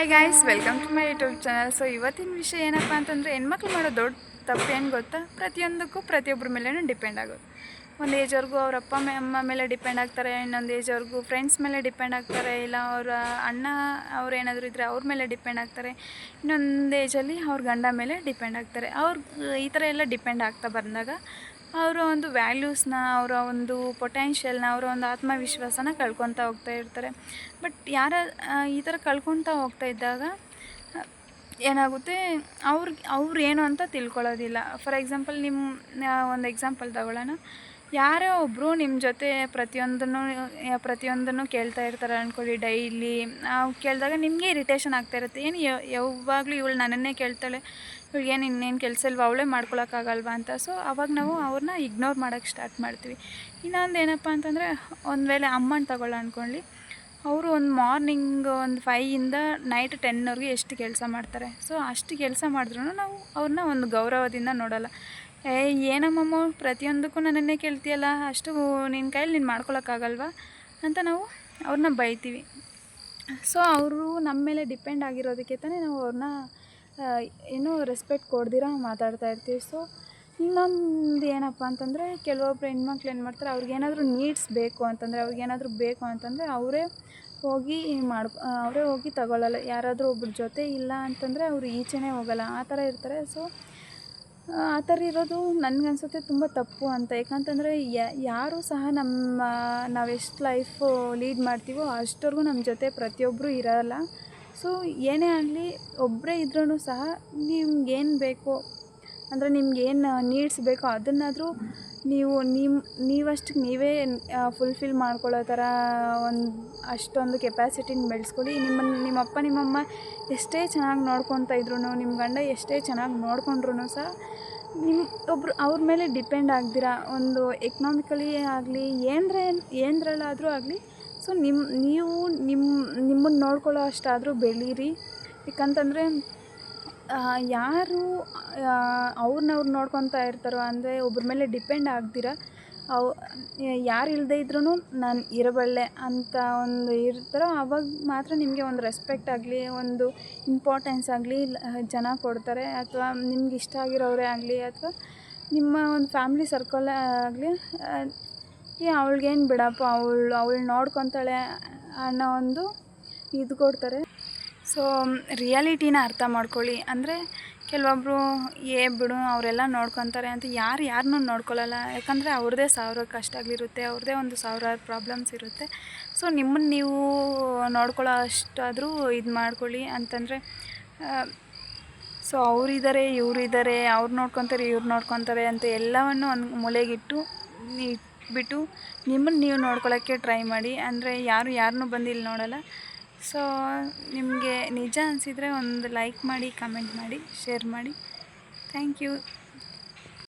Hi guys welcome to my YouTube channel so ಇವತ್ತಿನ ವಿಷಯ ಏನಪ್ಪ ಅಂತಂದರೆ, ಹೆಣ್ಮಕ್ಳು ಮಾಡೋ ದೊಡ್ಡ ತಪ್ಪು ಏನು ಗೊತ್ತಾ? ಪ್ರತಿಯೊಂದಕ್ಕೂ ಪ್ರತಿಯೊಬ್ಬರ ಮೇಲೇ ಡಿಪೆಂಡ್ ಆಗೋದು. ಒಂದು ಏಜ್ವರೆಗೂ ಅವ್ರ ಅಪ್ಪ ಅಮ್ಮ ಅಮ್ಮ ಮೇಲೆ ಡಿಪೆಂಡ್ ಆಗ್ತಾರೆ, ಇನ್ನೊಂದು ಏಜ್ವರೆಗೂ ಫ್ರೆಂಡ್ಸ್ ಮೇಲೆ ಡಿಪೆಂಡ್ ಆಗ್ತಾರೆ, ಇಲ್ಲ ಅವರ ಅಣ್ಣ ಅವ್ರು ಏನಾದರೂ ಇದ್ದರೆ ಅವ್ರ ಮೇಲೆ ಡಿಪೆಂಡ್ ಆಗ್ತಾರೆ, ಇನ್ನೊಂದು ಏಜಲ್ಲಿ ಅವ್ರ ಗಂಡ ಮೇಲೆ ಡಿಪೆಂಡ್ ಆಗ್ತಾರೆ. ಅವ್ರಿಗೆ ಈ ಥರ ಎಲ್ಲ ಡಿಪೆಂಡ್ ಆಗ್ತಾ ಬಂದಾಗ ಅವರ ಒಂದು ವ್ಯಾಲ್ಯೂಸ್ನ ಅವರ ಒಂದು ಪೊಟೆನ್ಷಿಯಲ್ನ ಅವರ ಒಂದು ಆತ್ಮವಿಶ್ವಾಸನ ಕಳ್ಕೊತಾ ಹೋಗ್ತಾ ಇರ್ತಾರೆ. ಬಟ್ ಯಾರ ಈ ಥರ ಕಳ್ಕೊತಾ ಹೋಗ್ತಾ ಇದ್ದಾಗ, ಏನಾಗುತ್ತೆ ಅವ್ರಿಗೆ ಅವ್ರು ಏನು ಅಂತ ತಿಳ್ಕೊಳ್ಳೋದಿಲ್ಲ. ಫಾರ್ ಎಕ್ಸಾಂಪಲ್ ನಿಮ್ಮ ಒಂದು ಎಕ್ಸಾಂಪಲ್ ತಗೊಳ್ಳೋಣ. ಯಾರೋ ಒಬ್ಬರು ನಿಮ್ಮ ಜೊತೆ ಪ್ರತಿಯೊಂದನ್ನು ಪ್ರತಿಯೊಂದನ್ನು ಕೇಳ್ತಾ ಇರ್ತಾರೆ ಅಂದ್ಕೊಳ್ಳಿ ಡೈಲಿ ಕೇಳಿದಾಗ ನಿಮಗೆ ಇರಿಟೇಷನ್ ಆಗ್ತಾ ಇರುತ್ತೆ. ಏನು ಯಾವಾಗಲೂ ಇವಳು ನನ್ನನ್ನೇ ಕೇಳ್ತಾಳೆ. ಇವಳು ಏನು ಇನ್ನೇನು ಕೆಲಸ ಇಲ್ವಾ? ಅವಳೇ ಮಾಡ್ಕೊಳಕ್ಕಾಗಲ್ವಾ ಅಂತ. ಸೊ ಅವಾಗ ನಾವು ಅವ್ರನ್ನ ಇಗ್ನೋರ್ ಮಾಡೋಕ್ಕೆ ಸ್ಟಾರ್ಟ್ ಮಾಡ್ತೀವಿ. ಇನ್ನೊಂದು ಏನಪ್ಪ ಅಂತಂದರೆ, ಒಂದು ವೇಳೆ ಅಮ್ಮನ ತಗೊಳ್ಳ ಅಂದ್ಕೊಳ್ಳಿ ಅವರು ಒಂದು ಮಾರ್ನಿಂಗ್ ಒಂದು ಫೈಯಿಂದ ನೈಟ್ ಟೆನ್ವರೆಗೆ ಎಷ್ಟು ಕೆಲಸ ಮಾಡ್ತಾರೆ. ಸೊ, ಅಷ್ಟು ಕೆಲಸ ಮಾಡಿದ್ರೂ ನಾವು ಅವ್ರನ್ನ ಒಂದು ಗೌರವದಿಂದ ನೋಡಲ್ಲ. ಏ, ಏನಮ್ಮಮ್ಮ, ಪ್ರತಿಯೊಂದಕ್ಕೂ ನನ್ನನ್ನೇ ಕೇಳ್ತೀಯಲ್ಲ? ಅಷ್ಟು ನಿನ್ನ ಕೈಯಲ್ಲಿ ನೀನು ಮಾಡ್ಕೊಳಕ್ಕಾಗಲ್ವಾ? ಅಂತ ನಾವು ಅವ್ರನ್ನ ಬೈತೀವಿ. ಸೊ, ಅವರು ನಮ್ಮ ಮೇಲೆ ಡಿಪೆಂಡ್ ಆಗಿರೋದಕ್ಕೆ ತಾನೇ ನಾವು ಅವ್ರನ್ನ ಏನು ರೆಸ್ಪೆಕ್ಟ್ ಕೊಡ್ದಿರ ಮಾತಾಡ್ತಾ ಇರ್ತೀವಿ. ಸೊ ಇನ್ನೊಂದು ಏನಪ್ಪ ಅಂತಂದರೆ ಕೆಲವೊಬ್ರು ಹೆಣ್ಮಕ್ಳು ಏನು ಮಾಡ್ತಾರೆ ಅವ್ರಿಗೇನಾದರೂ ನೀಡ್ಸ್ ಬೇಕು ಅಂತಂದರೆ ಅವ್ರಿಗೇನಾದರೂ ಬೇಕು ಅಂತಂದರೆ ಅವರೇ ಹೋಗಿ ಮಾಡ್, ಅವರೇ ಹೋಗಿ ತಗೊಳ್ಳಲ್ಲ. ಯಾರಾದರೂ ಒಬ್ರ ಜೊತೆ ಇಲ್ಲ ಅಂತಂದರೆ ಅವರು ಈಚೆನೇ ಹೋಗಲ್ಲ. ಆ ಥರ ಇರ್ತಾರೆ. ಸೊ ಆ ಥರ ಇರೋದು ನನಗನ್ಸುತ್ತೆ ತುಂಬ ತಪ್ಪು ಅಂತ. ಯಾಕಂತಂದರೆ ಯಾರು ಸಹ ನಮ್ಮ ನಾವೆಷ್ಟು ಲೈಫು ಲೀಡ್ ಮಾಡ್ತೀವೋ ಅಷ್ಟವರೆಗೂ ನಮ್ಮ ಜೊತೆ ಪ್ರತಿಯೊಬ್ಬರು ಇರೋಲ್ಲ. ಸೊ ಏನೇ ಆಗಲಿ ಒಬ್ಬರೇ ಇದ್ರೂ ಸಹ ನಿಮ್ಗೇನು ಬೇಕೋ ಅಂದರೆ ಏನು ನೀಡ್ಸ್ ಬೇಕೋ ಅದನ್ನಾದರೂ ನೀವು ನಿಮ್ಮ ನೀವಷ್ಟಕ್ಕೆ ನೀವೇ ಫುಲ್ಫಿಲ್ ಮಾಡ್ಕೊಳ್ಳೋ ಥರ ಒಂದು, ಅಷ್ಟೊಂದು ಕೆಪ್ಯಾಸಿಟಿನ ಬೆಳೆಸ್ಕೊಳ್ಳಿ. ನಿಮ್ಮನ್ನು ನಿಮ್ಮಪ್ಪ, ನಿಮ್ಮಮ್ಮ ಎಷ್ಟೇ ಚೆನ್ನಾಗಿ ನೋಡ್ಕೊತಾ ಇದ್ರು ನಿಮ್ಮ ಗಂಡ ಎಷ್ಟೇ ಚೆನ್ನಾಗಿ ನೋಡ್ಕೊಂಡ್ರು ಸಹ ನಿಮ್ಮ ಒಬ್ರು ಅವ್ರ ಮೇಲೆ ಡಿಪೆಂಡ್ ಆಗ್ದಿರ. ಒಂದು ಎಕನಾಮಿಕಲಿ ಆಗಲಿ ಏನರ ಏನರಲ್ಲಾದರೂ ಆಗಲಿ ಸೊ ನಿಮ್ಮ ನೀವು ನಿಮ್ಮ ನಿಮ್ಮನ್ನು ನೋಡ್ಕೊಳ್ಳೋ ಅಷ್ಟಾದರೂ ಬೆಳೀರಿ. ಯಾಕಂತಂದರೆ ಯಾರು ಅವ್ರನ್ನ ಅವ್ರು ನೋಡ್ಕೊತಾ ಇರ್ತಾರೋ ಅಂದರೆ ಒಬ್ರ ಮೇಲೆ ಡಿಪೆಂಡ್ ಆಗ್ದಿರ ಅವು ಯಾರು ಇಲ್ಲದೆ ಇದ್ರೂ ನಾನು ಇರಬಲ್ಲೆ ಅಂತ ಒಂದು ಇರ್ತಾರೋ ಆವಾಗ ಮಾತ್ರ ನಿಮಗೆ ಒಂದು ರೆಸ್ಪೆಕ್ಟ್ ಆಗಲಿ, ಒಂದು ಇಂಪಾರ್ಟೆನ್ಸ್ ಆಗಲಿ ಜನ ಕೊಡ್ತಾರೆ. ಅಥವಾ ನಿಮ್ಗೆ ಇಷ್ಟ ಆಗಿರೋರೇ ಆಗಲಿ, ಅಥವಾ ನಿಮ್ಮ ಒಂದು ಫ್ಯಾಮ್ಲಿ ಸರ್ಕಲ್ ಆಗಲಿ ಏ, ಅವಳಿಗೇನು ಬಿಡಪ್ಪ, ಅವಳು ಅವಳು ನೋಡ್ಕೊತಾಳೆ ಅನ್ನೋ ಒಂದು ಇದು ಕೊಡ್ತಾರೆ. ಸೊ ರಿಯಾಲಿಟಿನ ಅರ್ಥ ಮಾಡ್ಕೊಳ್ಳಿ. ಅಂದರೆ ಕೆಲವೊಬ್ಬರು ಏ ಬಿಡು, ಅವರೆಲ್ಲ ನೋಡ್ಕೊತಾರೆ ಅಂತ ಯಾರು ಯಾರನ್ನೂ ನೋಡ್ಕೊಳ್ಳಲ್ಲ. ಯಾಕಂದರೆ ಅವ್ರದ್ದೇ ಸಾವಿರ ಕಷ್ಟಗಳಿರುತ್ತೆ ಅವ್ರದ್ದೇ ಒಂದು ಸಾವಿರಾರು ಪ್ರಾಬ್ಲಮ್ಸ್ ಇರುತ್ತೆ. ಸೊ ನಿಮ್ಮನ್ನು ನೀವು ನೋಡ್ಕೊಳ್ಳೋ ಅಷ್ಟಾದರೂ ಇದು ಮಾಡ್ಕೊಳ್ಳಿ ಅಂತಂದರೆ ಸೊ ಅವರಿದ್ದಾರೆ ಇವರಿದ್ದಾರೆ ಅವ್ರು ನೋಡ್ಕೊತಾರೆ, ಇವ್ರು ನೋಡ್ಕೊತಾರೆ ಅಂತ ಎಲ್ಲವನ್ನು ಒಂದು ಮೂಲೆಗಿಟ್ಟು ಇಟ್ಬಿಟ್ಟು ನಿಮ್ಮನ್ನು ನೀವು ನೋಡ್ಕೊಳ್ಳೋಕ್ಕೆ ಟ್ರೈ ಮಾಡಿ. ಅಂದರೆ ಯಾರು ಯಾರನ್ನೂ ಬಂದು ಇಲ್ಲಿ ನೋಡಲ್ಲ. ಸೊ ನಿಮಗೆ ನಿಜ ಅನಿಸಿದರೆ ಒಂದು ಲೈಕ್ ಮಾಡಿ ಕಮೆಂಟ್ ಮಾಡಿ ಶೇರ್ ಮಾಡಿ. Thank you